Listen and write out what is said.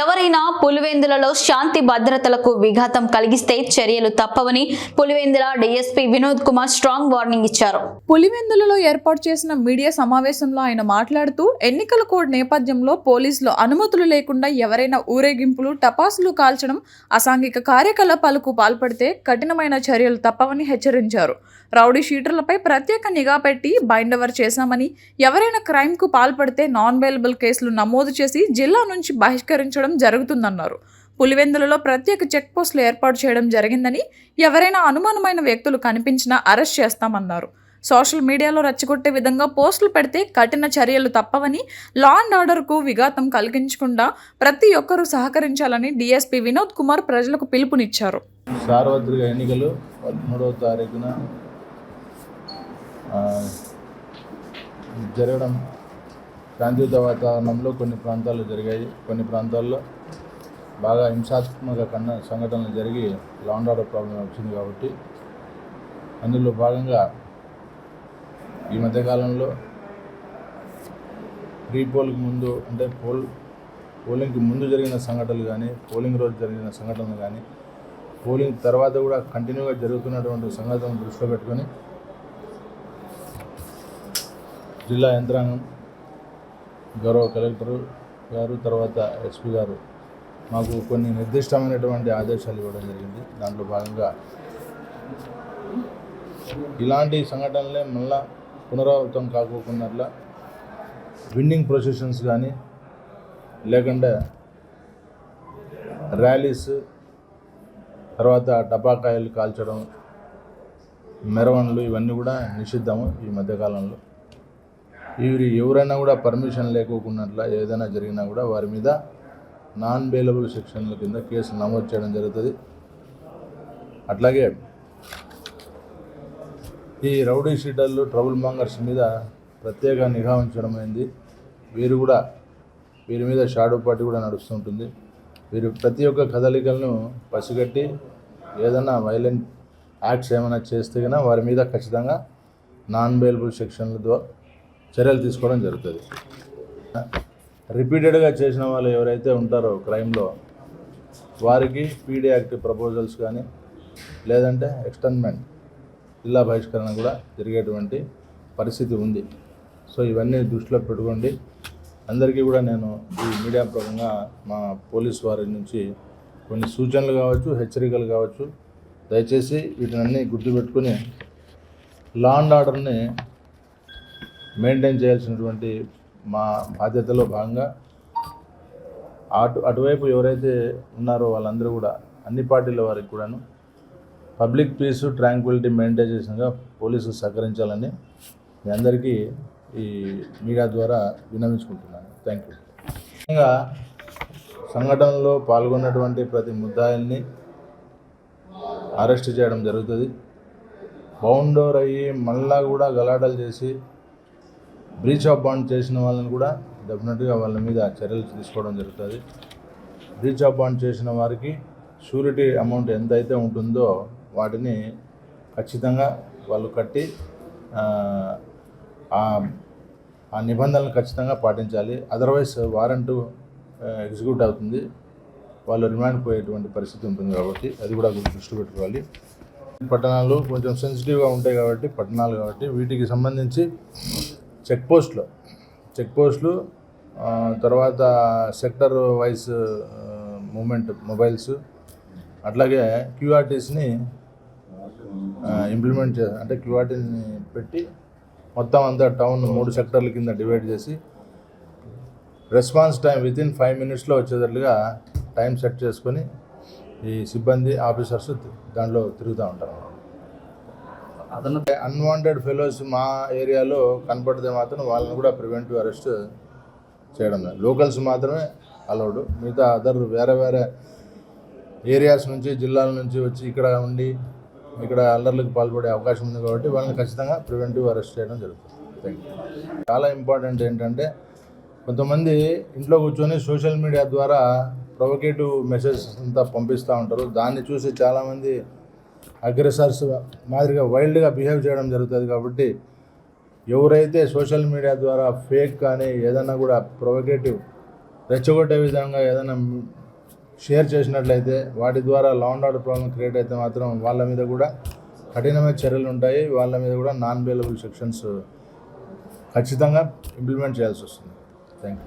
ఎవరైనా పులివెందులలో శాంతి భద్రతలకు విఘాతం కలిగిస్తే చర్యలు తప్పవని Pulivendula DSP Vinod Kumar strong warning ఇచ్చారు. పులివెందులలో ఏర్పాటు చేసిన మీడియా సమావేశంలో ఆయన మాట్లాడుతూ ఎన్నికల కోడ్ నేపథ్యంలో పోలీసులు అనుమతులు లేకుండా ఎవరైనా ఊరేగింపులు టపాసులు కాల్చడం అసాంఘిక కార్యకలాపాలకు పాల్పడితే కఠినమైన చర్యలు తప్పవని హెచ్చరించారు. రౌడీ షీటర్లపై ప్రత్యేక నిఘా పెట్టి బైండ్ ఓవర్ చేశామని ఎవరైనా క్రైమ్కు పాల్పడితే నాన్ బెయిలబుల్ కేసులు నమోదు చేసి జిల్లా నుంచి బహిష్కరించడం జరుగుతుందన్నారు. పులివెందులలో ప్రత్యేక చెక్ పోస్టులు ఏర్పాటు చేయడం జరిగిందని ఎవరైనా అనుమానమైన వ్యక్తులు కనిపించినా అరెస్ట్ చేస్తామన్నారు. సోషల్ మీడియాలో రెచ్చగొట్టే విధంగా పోస్టులు పెడితే కఠిన చర్యలు తప్పవని లా అండ్ ఆర్డర్కు విఘాతం కలిగించకుండా ప్రతి ఒక్కరూ సహకరించాలని డీఎస్పీ వినోద్ కుమార్ ప్రజలకు పిలుపునిచ్చారు. సార్వత్రిక ఎన్నికలు పదమూడవ తారీఖున జరగడం శాంతియుత వాతావరణంలో కొన్ని ప్రాంతాల్లో జరిగాయి. కొన్ని ప్రాంతాల్లో బాగా హింసాత్మక కన్న సంఘటనలు జరిగి లాండ్ ఆర్డర్ ప్రాబ్లం వచ్చింది కాబట్టి అందులో భాగంగా ఈ మధ్యకాలంలో ప్రీ పోల్కి ముందు అంటే పోల్ పోలింగ్కి ముందు జరిగిన సంఘటనలు కానీ పోలింగ్ రోజు జరిగిన సంఘటనలు కానీ పోలింగ్ తర్వాత కూడా కంటిన్యూగా జరుగుతున్నటువంటి సంఘటనలు దృష్టిలో పెట్టుకొని జిల్లా యంత్రాంగం గౌరవ కలెక్టర్ గారు తర్వాత ఎస్పీ గారు మాకు కొన్ని నిర్దిష్టమైనటువంటి ఆదేశాలు ఇవ్వడం జరిగింది. దాంట్లో భాగంగా ఇలాంటి సంఘటనలే మళ్ళా పునరావృతం కాకోకున్నట్ల విన్నింగ్ ప్రొసెషన్స్ కానీ లేకుండా ర్యాలీస్ తర్వాత టపాకాయలు కాల్చడం మెరవన్లు ఇవన్నీ కూడా నిషిద్ధము ఈ మధ్యకాలంలో. ఇవి ఎవరైనా కూడా పర్మిషన్ లేకోకున్నట్ల ఏదైనా జరిగినా కూడా వారి మీద నాన్ బెయిలబుల్ సెక్షన్ల కింద కేసులు నమోదు చేయడం జరుగుతుంది. అట్లాగే ఈ రౌడీ షీటర్లు ట్రబుల్ మాంగర్స్ మీద ప్రత్యేక నిఘా ఉంచడమైంది వీరు కూడా వీరి మీద షాడో పార్టీ కూడా నడుస్తుంటుంది వీరు ప్రతి ఒక్క కదలికలను పసిగట్టి ఏదైనా వైలెంట్ యాక్ట్స్ ఏమైనా చేస్తే కనుక వారి మీద ఖచ్చితంగా నాన్ బెయిలబుల్ సెక్షన్ల ద్వారా చర్యలు తీసుకోవడం జరుగుతుంది. రిపీటెడ్గా చేసిన వాళ్ళు ఎవరైతే ఉంటారో క్రైమ్లో వారికి పీడీ యాక్ట్ ప్రపోజల్స్ కానీ లేదంటే ఎక్స్టర్న్మెంట్ జిల్లా బహిష్కరణ కూడా జరిగేటువంటి పరిస్థితి ఉంది. సో ఇవన్నీ దృష్టిలో పెట్టుకోండి. అందరికీ కూడా నేను ఈ మీడియా పరంగా మా పోలీస్ వారి నుంచి కొన్ని సూచనలు కావచ్చు హెచ్చరికలు కావచ్చు దయచేసి వీటినన్నీ గుర్తుపెట్టుకుని లా అండ్ ఆర్డర్ని మెయింటైన్ చేయాల్సినటువంటి మా బాధ్యతలో భాగంగా అటు అటువైపు ఎవరైతే ఉన్నారో వాళ్ళందరూ కూడా అన్ని పార్టీల వారికి కూడాను పబ్లిక్ పీస్ ట్రాంక్విలిటీ మెయింటైన్ చేసినగా పోలీసులు సహకరించాలని మీ అందరికీ ఈ మీడియా ద్వారా విన్నవించుకుంటున్నాను థ్యాంక్ యూ ముఖ్యంగా సంఘటనలో పాల్గొన్నటువంటి ప్రతి ముద్దాయిల్ని అరెస్ట్ చేయడం జరుగుతుంది. బౌండోర్ అయ్యి మళ్ళా కూడా గలాటలు చేసి బ్రీచ్ ఆఫ్ బాండ్ చేసిన వాళ్ళని కూడా డెఫినెట్గా వాళ్ళ మీద చర్యలు తీసుకోవడం జరుగుతుంది. బ్రీచ్ ఆఫ్ బాండ్ చేసిన వారికి షూరిటీ అమౌంట్ ఎంత అయితే ఉంటుందో వాటిని ఖచ్చితంగా వాళ్ళు కట్టి ఆ, ఆ- నిబంధనలు ఖచ్చితంగా పాటించాలి. అదర్వైజ్ వారెంట్ ఎగ్జిక్యూట్ అవుతుంది. వాళ్ళు రిమాండ్ పోయేటువంటి పరిస్థితి ఉంటుంది కాబట్టి అది కూడా దృష్టి పెట్టుకోవాలి. పట్టణాలు కొంచెం సెన్సిటివ్గా ఉంటాయి కాబట్టి పట్టణాలు కాబట్టి వీటికి సంబంధించి చెక్ పోస్టులు. చెక్ పోస్టులు తర్వాత సెక్టర్ వైజ్ మూమెంట్ మొబైల్స్ అట్లాగే క్యూఆర్టీస్ని ఇంప్లిమెంట్ చే అంటే క్యూఆర్టీని పెట్టి మొత్తం అంతా టౌన్ మూడు సెక్టర్ల కింద డివైడ్ చేసి response time within five మినిట్స్లో వచ్చేటట్లుగా టైం సెట్ చేసుకొని ఈ సిబ్బంది ఆఫీసర్స్ దాంట్లో తిరుగుతూ ఉంటారు. అతను అన్వాంటెడ్ ఫెలోస్ మా ఏరియాలో కనపడితే మాత్రం వాళ్ళని కూడా ప్రివెంటివ్ అరెస్ట్ చేయడం లోకల్స్ మాత్రమే అలౌడ్ మిగతా అదర్ వేరే వేరే ఏరియాస్ నుంచి జిల్లాల నుంచి వచ్చి ఇక్కడ ఉండి ఇక్కడ అల్లర్లకు పాల్పడే అవకాశం ఉంది కాబట్టి వాళ్ళని ఖచ్చితంగా ప్రివెంటివ్ అరెస్ట్ చేయడం జరుగుతుంది. థ్యాంక్ యూ చాలా ఇంపార్టెంట్ ఏంటంటే కొంతమంది ఇంట్లో కూర్చొని సోషల్ మీడియా ద్వారా ప్రొవకేటివ్ మెసేజెస్ అంతా పంపిస్తూ ఉంటారు. దాన్ని చూసి చాలామంది అగ్రెసర్స్ మాదిరిగా వైల్డ్గా బిహేవ్ చేయడం జరుగుతుంది కాబట్టి ఎవరైతే సోషల్ మీడియా ద్వారా ఫేక్ కానీ ఏదన్నా కూడా ప్రొవకేటివ్ రెచ్చగొట్టే విధంగా ఏదైనా షేర్ చేసినట్లయితే వాటి ద్వారా law and order problem create అయితే మాత్రం వాళ్ళ మీద కూడా కఠినమైన చర్యలు ఉంటాయి. వాళ్ళ మీద కూడా నాన్ బెయిలబుల్ సెక్షన్స్ ఖచ్చితంగా ఇంప్లిమెంట్ చేయాల్సి వస్తుంది. Thank you